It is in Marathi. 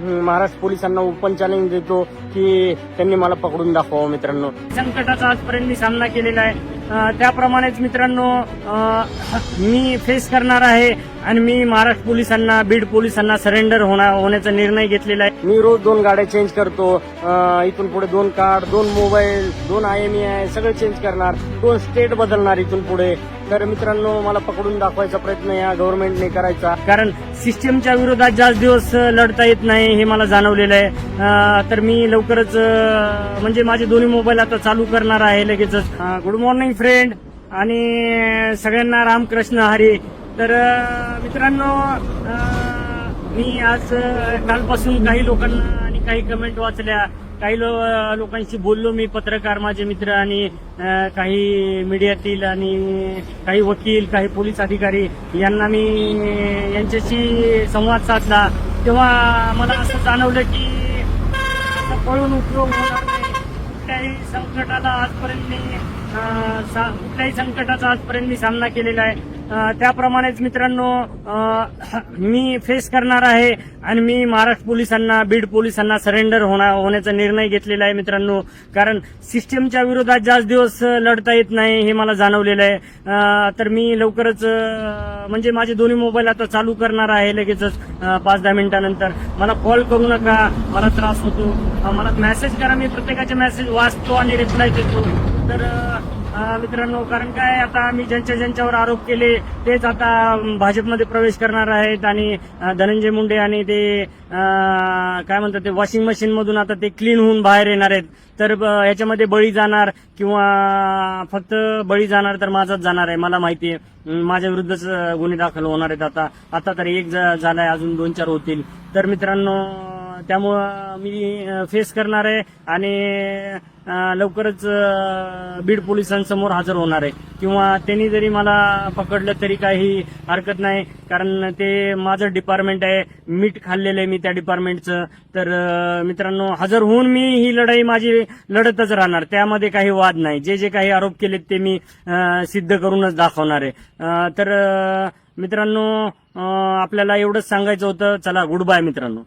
महाराष्ट्र पोलिसांना ओपन चॅलेंज देतो की त्यांनी मला पकडून दाखवावं मित्रांनो. संकटाचा आजपर्यंत मी सामना केलेला आहे. त्याप्रमाणेच मित्रांनो मी फेस करणार आहे आणि मी महाराष्ट्र पोलिसांना बीड पोलिसांना सरेंडर होणार होण्याचा निर्णय घेतलेला आहे. मी रोज दोन गाड्या चेंज करतो. इथून पुढे दोन कार्ड दोन मोबाईल दोन आय एम आय सगळं चेंज करणार. दोन स्टेट बदलणार इथून पुढे. तर मित्रांनो मला पकडून दाखवायचा प्रयत्न या गव्हर्नमेंटने करायचा. कारण सिस्टमच्या विरोधात जास्त दिवस लढता येत नाही हे मला जाणवलेलं आहे. तर मी लवकरच म्हणजे माझे दोन्ही मोबाईल आता चालू करणार आहे लगेचच. गुड मॉर्निंग फ्रेंड आणि सगळ्यांना रामकृष्ण हरी. तर मित्रांनो मी आज कालपासून काही लोकांना आणि काही कमेंट वाचल्या. काही लो लोकांशी बोललो मी पत्रकार माझे मित्र आणि काही मीडियातील आणि काही वकील काही पोलीस अधिकारी यांना मी यांच्याशी संवाद साधला. तेव्हा मला असं जाणवलं की पळून उपयोग होणार नाही. कुठल्याही संकटाला आजपर्यंत मी सा- कुठल्याही संकटाचा आजपर्यंत मी सामना केलेला आहे. त्याप्रमाणेच मित्रांनो मी फेस करणार आहे आणि मी महाराष्ट्र पोलिसांना बीड पोलिसांना सरेंडर होणार होण्याचा निर्णय घेतलेला आहे मित्रांनो. कारण सिस्टमच्या विरोधात जास्त दिवस लढता येत नाही हे मला जाणवलेलं आहे. तर मी लवकरच म्हणजे माझे दोन्ही मोबाईल आता चालू करणार आहे लगेचच पाच दहा मिनिटानंतर. मला कॉल करू नका मला त्रास होतो. मला मेसेज करा मी प्रत्येकाचे मेसेज वाचतो आणि रिप्लाय देतो. तर मित्रांनो कारण काय आता मी ज्यांच्या ज्यांच्यावर आरोप केले तेच आता भाजपमध्ये प्रवेश करणार आहेत आणि धनंजय मुंडे आणि ते काय म्हणतात ते वॉशिंग मशीन मधून आता ते क्लीन होऊन बाहेर येणार आहेत. तर याच्यामध्ये बळी जाणार किंवा फक्त बळी जाणार तर माझाच जाणार आहे मला माहिती आहे. माझ्या विरुद्धच गुन्हे दाखल होणार आहेत आता. आता तर एक झालाय अजून दोन चार होतील. तर मित्रांनो त्यामुळं मी फेस करणार आहे आणि लवकरच बीड पोलिसांसमोर हजर होणार आहे. किंवा त्यांनी जरी मला पकडलं तरी काही हरकत नाही कारण ते माझं डिपार्टमेंट आहे. मीठ खाल्लेलं आहे मी त्या डिपार्टमेंटचं तर मित्रांनो हजर होऊन मी ही लढाई माझी लढतच राहणार. त्यामध्ये काही वाद नाही. जे जे काही आरोप केलेत ते मी सिद्ध करूनच दाखवणार आहे. तर मित्रांनो आपल्याला एवढंच सांगायचं होतं. चला गुड बाय मित्रांनो.